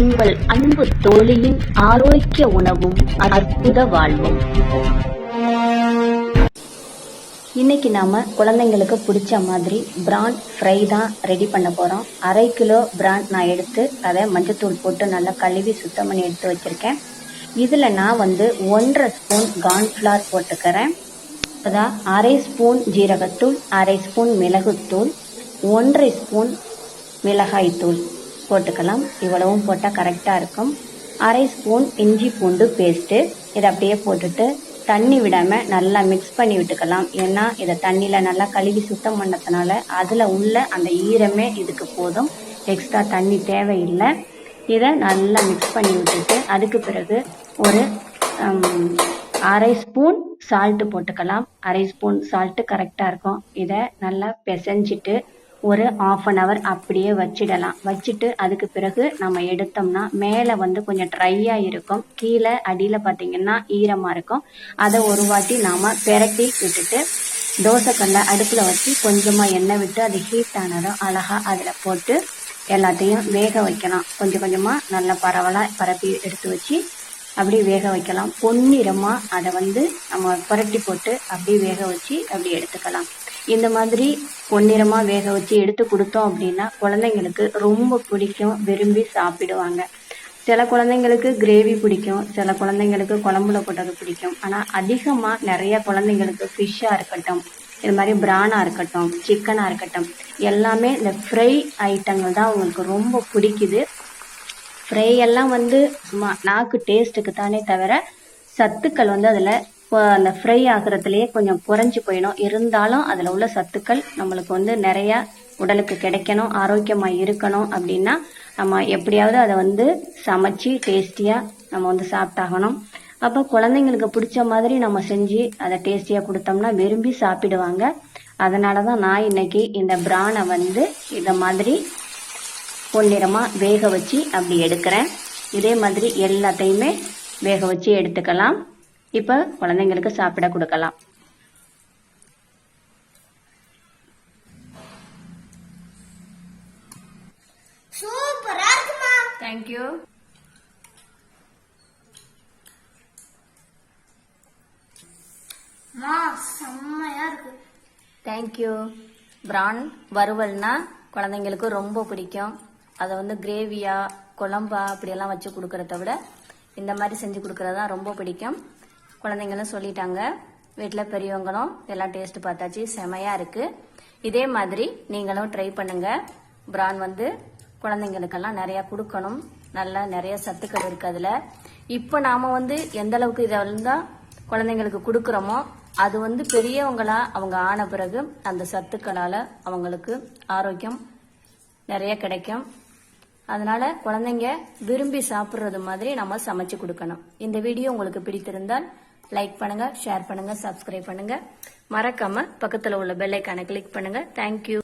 உங்கள் அன்பு தோழியின் ஆரோக்கிய உணவும் அற்புத வாழ்வும். இன்னைக்கு நாம குழந்தைங்களுக்கு பிடிச்ச மாதிரி பிரான் ஃப்ரை தான் ரெடி பண்ண போறோம். அரை கிலோ பிரான் நான் எடுத்து அதை மஞ்சத்தூள் போட்டு நல்லா கழுவி சுத்தம் பண்ணி எடுத்து வச்சிருக்கேன். இதுல நான் வந்து ஒன்றரை ஸ்பூன் கார்ன்ஃபிளார் போட்டுக்கிறேன். அதான் அரை ஸ்பூன் ஜீரகத்தூள் அரை ஸ்பூன் மிளகுத்தூள் ஒன்றரை ஸ்பூன் மிளகாய்த்தூள். போட்டுக்கலாம். இவ்வளவும் போட்டால் கரெக்டாக இருக்கும். அரை ஸ்பூன் இஞ்சி பூண்டு பேஸ்ட்டு இதை அப்படியே போட்டுட்டு தண்ணி விடாமல் நல்லா மிக்ஸ் பண்ணி விட்டுக்கலாம். ஏன்னா இதை தண்ணியில் நல்லா கழுவி சுத்தம் பண்ணதுனால அதில் உள்ள அந்த ஈரமே இதுக்கு போதும். எக்ஸ்ட்ரா தண்ணி தேவையில்லை. இதை நல்லா மிக்ஸ் பண்ணி விட்டுட்டு அதுக்கு பிறகு ஒரு அரை ஸ்பூன் சால்ட்டு போட்டுக்கலாம். அரை ஸ்பூன் சால்ட்டு கரெக்டாக இருக்கும். இதை நல்லா பிசைஞ்சிட்டு ஒரு ஆஃப் அன் ஹவர் அப்படியே வச்சிடலாம். வச்சுட்டு அதுக்கு பிறகு நம்ம எடுத்தோம்னா மேலே வந்து கொஞ்சம் ட்ரையாக இருக்கும். கீழே அடியில் பார்த்தீங்கன்னா ஈரமாக இருக்கும். அதை ஒரு வாட்டி நாம் பெரட்டி விட்டுட்டு தோசைக்கல்லை அடுப்பில் வச்சு கொஞ்சமாக எண்ணெய் விட்டு அது ஹீட் ஆனதும் அழகாக அதில் போட்டு எல்லாத்தையும் வேக வைக்கலாம். கொஞ்சம் கொஞ்சமாக நல்லா பரவலாக பரப்பி எடுத்து வச்சு அப்படியே வேக வைக்கலாம். பொன்னிறமாக அதை வந்து நம்ம புரட்டி போட்டு அப்படியே வேக வச்சு அப்படியே எடுத்துக்கலாம். இந்த மாதிரி பொன்னிறமாக வேக வச்சு எடுத்து கொடுத்தோம் அப்படின்னா குழந்தைங்களுக்கு ரொம்ப பிடிக்கும். விரும்பி சாப்பிடுவாங்க. சில குழந்தைங்களுக்கு கிரேவி பிடிக்கும். சில குழந்தைங்களுக்கு குழம்புல போட்டது பிடிக்கும். ஆனால் அதிகமாக நிறைய குழந்தைங்களுக்கு ஃபிஷ்ஷாக இருக்கட்டும் இது மாதிரி பிரானாக இருக்கட்டும் சிக்கனாக இருக்கட்டும் எல்லாமே இந்த ஃப்ரை ஐட்டங்கள் தான் அவங்களுக்கு ரொம்ப பிடிக்குது. ஃப்ரை எல்லாம் வந்து சும்மா நாக்கு டேஸ்ட்டுக்கு தானே தவிர சத்துக்கள் வந்து அதில் அந்த ஃப்ரை ஆகுறதுலேயே கொஞ்சம் குறைஞ்சி போயிடும். இருந்தாலும் அதில் உள்ள சத்துக்கள் நம்மளுக்கு வந்து நிறையா உடலுக்கு கிடைக்கணும் ஆரோக்கியமாக இருக்கணும் அப்படின்னா நம்ம எப்படியாவது அதை வந்து சமைச்சு டேஸ்டியாக நம்ம வந்து சாப்பிட்டாகணும். அப்போ குழந்தைங்களுக்கு பிடிச்ச மாதிரி நம்ம செஞ்சு அதை டேஸ்டியாக கொடுத்தோம்னா விரும்பி சாப்பிடுவாங்க. அதனால தான் நான் இன்னைக்கு இந்த பிரானை வந்து இதை மாதிரி பொன்னிறமாக வேக வச்சு அப்படி எடுக்கிறேன். இதே மாதிரி எல்லாத்தையுமே வேக வச்சு எடுத்துக்கலாம். இப்போ குழந்தைங்களுக்கு சாப்பிட கொடுக்கலாம். சூப்பரா இருக்குமா? தேங்க்யூ மா செம்மையா இருக்கு. தேங்க்யூ பிரான் வறுவல்னா குழந்தைங்களுக்கு ரொம்ப பிடிக்கும். அதை வந்து கிரேவியா குழம்பா அப்படியெல்லாம் வச்சு கொடுக்கறத விட இந்த மாதிரி செஞ்சு கொடுக்கறது தான் ரொம்ப பிடிக்கும். குழந்தைங்களும் சொல்லிட்டாங்க. வீட்டில் பெரியவங்களும் எல்லாம் டேஸ்ட் பார்த்தாச்சு. செமையாக இருக்குது இதே மாதிரி நீங்களும் ட்ரை பண்ணுங்க. பிரான் வந்து குழந்தைங்களுக்கெல்லாம் நிறையா கொடுக்கணும். நல்லா நிறைய சத்துக்கள் இருக்கு அதில். இப்போ நாம் வந்து எந்த அளவுக்கு இதை இருந்தால் குழந்தைங்களுக்கு கொடுக்குறோமோ அது வந்து பெரியவங்களா அவங்க ஆன பிறகு அந்த சத்துக்களால் அவங்களுக்கு ஆரோக்கியம் நிறைய கிடைக்கும். அதனால குழந்தைங்க விரும்பி சாப்பிட்றது மாதிரி நம்ம சமைச்சு கொடுக்கணும். இந்த வீடியோ உங்களுக்கு பிடித்திருந்தால் லைக் பண்ணுங்க ஷேர் பண்ணுங்க சப்ஸ்கிரைப் பண்ணுங்க. மறக்காம பக்கத்துல உள்ள பெல்லைக்கான கிளிக் பண்ணுங்க. தேங்க்யூ